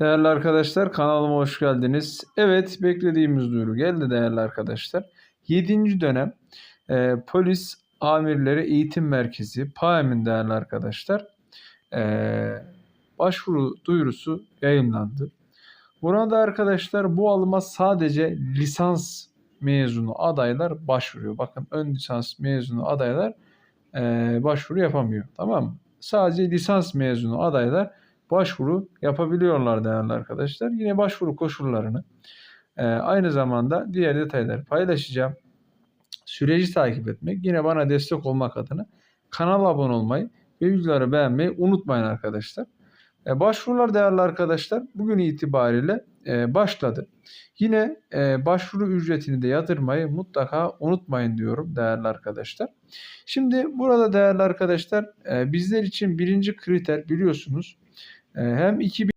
Değerli arkadaşlar kanalıma hoş geldiniz. Evet beklediğimiz duyuru geldi değerli arkadaşlar. 7. dönem e, polis amirleri eğitim merkezi PAEM'in değerli arkadaşlar e, başvuru duyurusu yayınlandı. Burada arkadaşlar bu alıma sadece lisans mezunu adaylar başvuruyor. Bakın ön lisans mezunu adaylar e, başvuru yapamıyor. Tamam mı? Sadece lisans mezunu adaylar başvuru yapabiliyorlar değerli arkadaşlar. Yine başvuru koşullarını e, aynı zamanda diğer detayları paylaşacağım. Süreci takip etmek, yine bana destek olmak adına kanala abone olmayı ve videoları beğenmeyi unutmayın arkadaşlar. E, başvurular değerli arkadaşlar bugün itibariyle e, başladı. Yine e, başvuru ücretini de yatırmayı mutlaka unutmayın diyorum değerli arkadaşlar. Şimdi burada değerli arkadaşlar e, bizler için birinci kriter biliyorsunuz hem 2000